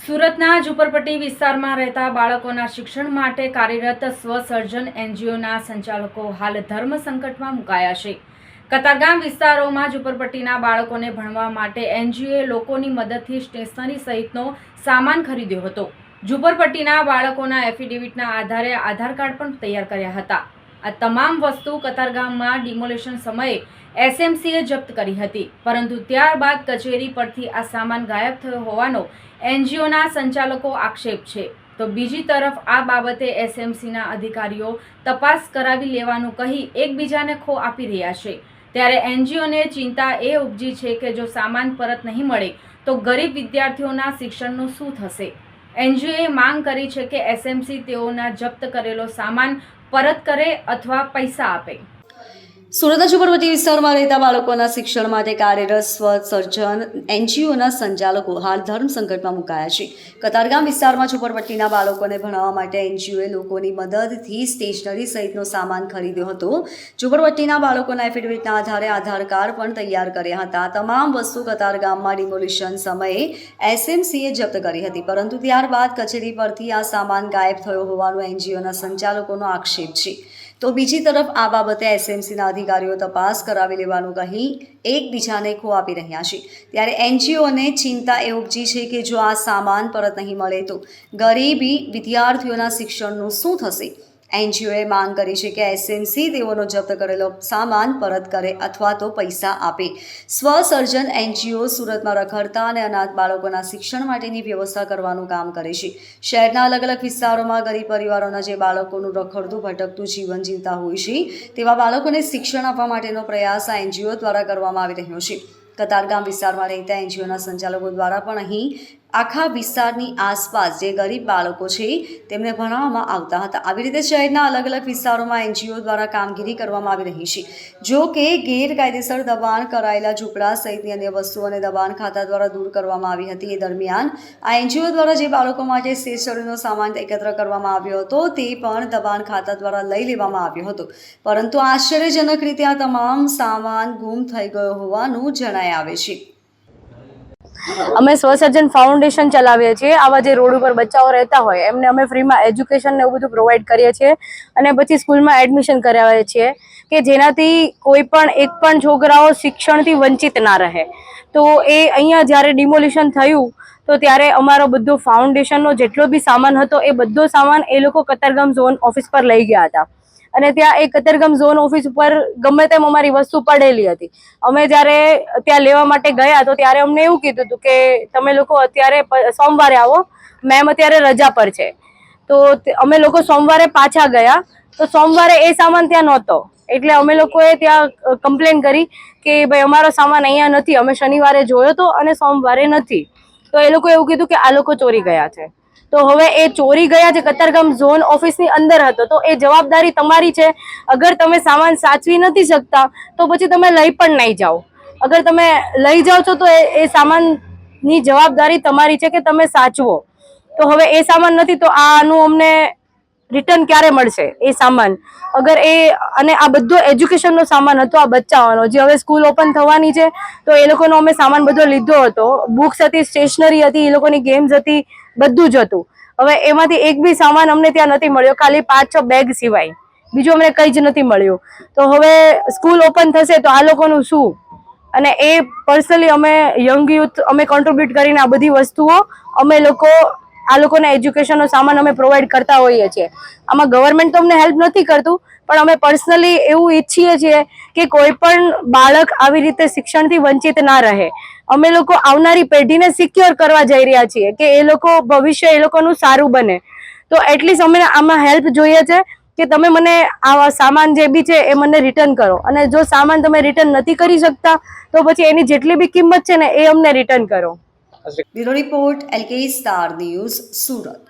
સુરતના ઝુંપડપટ્ટી વિસ્તારમાં રહેતા બાળકોના શિક્ષણ માટે કાર્યરત સ્વસર્જન એનજીઓના સંચાલકો હાલ ધર્મ સંકટમાં મુકાયા છે. કતારગામ વિસ્તારોમાં ઝુંપડપટ્ટીના બાળકોને ભણવા માટે એનજીઓએ લોકોની મદદથી સ્ટેશનરી સહિતનો સામાન ખરીદ્યો હતો. ઝુંપડપટ્ટીના બાળકોના એફિડેવિટના આધારે આધાર કાર્ડ પણ તૈયાર કર્યા હતા. આ તમામ વસ્તુ કતારગામમાં ડિમોલેશન સમયે એસએમસીએ જપ્ત કરી હતી. પરંતુ ત્યારબાદ કચેરી પરથી આ સામાન ગાયબ થયો હોવાનો એનજીઓના સંચાલકો આક્ષેપ છે. તો બીજી તરફ આ બાબતે એસએમસીના અધિકારીઓ તપાસ કરાવી લેવાનું કહી એકબીજાને ખો આપી રહ્યા છે. ત્યારે એનજીઓને ચિંતા એ ઉપજી છે કે જો સામાન પરત નહીં મળે, તો ગરીબ વિદ્યાર્થીઓના શિક્ષણનું શું થશે? એનજીઓએ માંગ કરી છે કે એસએમસી તેઓના જપ્ત કરેલો સામાન પરત કરે અથવા પૈસા આપે. સુરતના ઝુંપડપટ્ટી વિસ્તારમાં રહેતા બાળકોના શિક્ષણ માટે કાર્યરત સ્વસર્જન એનજીઓના સંચાલકો હાલ ધર્મ સંકટમાં મુકાયા છે. કતારગામ વિસ્તારમાં ઝુંપડપટ્ટીના બાળકોને ભણાવવા માટે એનજીઓએ લોકોની મદદથી સ્ટેશનરી સહિતનો સામાન ખરીદ્યો હતો. ઝુંપડપટ્ટીના બાળકોના એફિડેવિટના આધારે આધાર કાર્ડ પણ તૈયાર કર્યા હતા. તમામ વસ્તુ કતારગામમાં ડિમોલિશન સમયે એસએમસીએ જપ્ત કરી હતી. પરંતુ ત્યારબાદ કચેરી પરથી આ સામાન ગાયબ થયો હોવાનો એનજીઓના સંચાલકોનો આક્ષેપ છે. તો બીજી તરફ આ બાબતે એસએમસીના અધિકારીઓ તપાસ કરાવી લેવાનું કહી એકબીજાને ખો આપી રહ્યા છે. ત્યારે એનજીઓને ચિંતા એ ઉપજી છે કે જો આ સામાન પરત નહીં મળે તો ગરીબી વિદ્યાર્થીઓના શિક્ષણનું શું થશે? એનજીઓએ માંગ કરી છે કે એસએમસી તેઓનો જપ્ત કરેલો સામાન પરત કરે અથવા તો પૈસા આપે. સ્વસર્જન એનજીઓ સુરતમાં રખડતા અને અનાથ બાળકોના શિક્ષણ માટેની વ્યવસ્થા કરવાનું કામ કરે છે. શહેરના અલગ અલગ વિસ્તારોમાં ગરીબ પરિવારોના જે બાળકોનું રખડતું, ભટકતું જીવન જીવતા હોય છે, તેવા બાળકોને શિક્ષણ આપવા માટેનો પ્રયાસ આ એનજીઓ દ્વારા કરવામાં આવી રહ્યો છે. કતારગામ વિસ્તારમાં રહેતા એનજીઓના સંચાલકો દ્વારા પણ અહીં આખા વિસ્તારની આસપાસ જે ગરીબ બાળકો છે, તેમને ભણાવવામાં આવતા હતા. આવી રીતે શહેરના અલગ અલગ વિસ્તારોમાં એનજીઓ દ્વારા કામગીરી કરવામાં આવી રહી છે. જો કે ગેરકાયદેસર દબાણ કરાયેલા ઝૂંપડા સહિતની અન્ય વસ્તુઓને દબાણ ખાતા દ્વારા દૂર કરવામાં આવી હતી. એ દરમિયાન આ એનજીઓ દ્વારા જે બાળકો માટે સ્ટેશનરીનો સામાન એકત્ર કરવામાં આવ્યો હતો, તે પણ દબાણ ખાતા દ્વારા લઈ લેવામાં આવ્યો હતો. પરંતુ આશ્ચર્યજનક રીતે આ તમામ સામાન ગુમ થઈ ગયો હોવાનું જણાય આવે છે. અમે સ્વસર્જન ફાઉન્ડેશન ચલાવીએ છીએ. આવા જે રોડ ઉપર બચ્ચાઓ રહેતા હોય, એમને અમે ફ્રીમાં એજ્યુકેશન ને એવું બધું પ્રોવાઈડ કરીએ છીએ અને પછી સ્કૂલમાં એડમિશન કરાવીએ છીએ કે જેનાથી કોઈ પણ એક પણ છોકરાઓ શિક્ષણથી વંચિત ના રહે. તો એ અહીંયા જ્યારે ડિમોલિશન થયું, તો ત્યારે અમારો બધો ફાઉન્ડેશનનો જેટલો બી સામાન હતો, એ બધો સામાન એ લોકો કતારગામ ઝોન ઓફિસ પર લઈ ગયા હતા. અને ત્યાં એક કતરગમ ઝોન ઓફિસ ઉપર ગમે તેમ અમારી વસ્તુ પડેલી હતી. અમે જ્યારે ત્યાં લેવા માટે ગયા તો ત્યારે અમને એવું કીધું હતું કે તમે લોકો અત્યારે સોમવારે આવો. મેમ અત્યારે રજા પર છે. તો અમે લોકો સોમવારે પાછા ગયા. તો સોમવારે એ સામાન ત્યાં નહોતો. એટલે અમે લોકોએ ત્યાં કમ્પ્લેન કરી કે ભાઈ અમારો સામાન અહીંયા નથી. અમે શનિવારે જોયો તો અને સોમવારે નથી. તો એ લોકો એવું કીધું કે આ લોકો ચોરી ગયા છે. તો હવે એ ચોરી ગયા જે કતારગામ ઝોન ઓફિસની અંદર હતો. તો એ જવાબદારી તમારી છે. અગર તમે સામાન સાચવી નથી શકતા, તો પછી તમે લઈ પણ નહીં જાઓ. અગર તમે લઈ જાઓ છો, તો એ સામાનની જવાબદારી તમારી છે કે તમે સાચવો. તો હવે એ સામાન નથી, તો આનું અમને રિટર્ન ક્યારે મળશે એ સામાન? અગર એ, અને આ બધો એજ્યુકેશનનો સામાન હતો, આ બચ્ચાઓનો, જે હવે સ્કૂલ ઓપન થવાની છે, તો એ લોકોનો અમે સામાન બધો લીધો હતો. બુક્સ હતી, સ્ટેશનરી હતી, એ લોકોની ગેમ્સ હતી બધું જ હતું. હવે એમાંથી એક બી સામાન અમને ત્યાં નથી મળ્યો, ખાલી પાંચ છ બેગ સિવાય. બીજું અમને કંઈ જ નથી મળ્યું. તો હવે સ્કૂલ ઓપન થશે તો આ લોકોનું શું? અને એ પર્સનલી અમે યંગ યુથ અમે કોન્ટ્રીબ્યુટ કરીને આ બધી વસ્તુઓ અમે લોકો, આ લોકોને એજ્યુકેશનનો સામાન અમે પ્રોવાઈડ કરતા હોઈએ છીએ. આમાં ગવર્મેન્ટ તો અમને હેલ્પ નથી કરતું, પણ અમે પર્સનલી એવું ઈચ્છીએ છીએ કે કોઈ પણ બાળક આવી રીતે શિક્ષણથી વંચિત ના રહે. અમે લોકો આવનારી પેઢીને સિક્યોર કરવા જઈ રહ્યા છીએ કે એ લોકો ભવિષ્ય એ લોકોનું સારું બને. તો એટલીસ્ટ અમે આમાં હેલ્પ જોઈએ છે કે તમે મને આવા સામાન જે બી છે એ મને રિટર્ન કરો. અને જો સામાન તમે રિટર્ન નથી કરી શકતા, તો પછી એની જેટલી બી કિંમત છે ને એ અમને રિટર્ન કરો. Report star news Surat.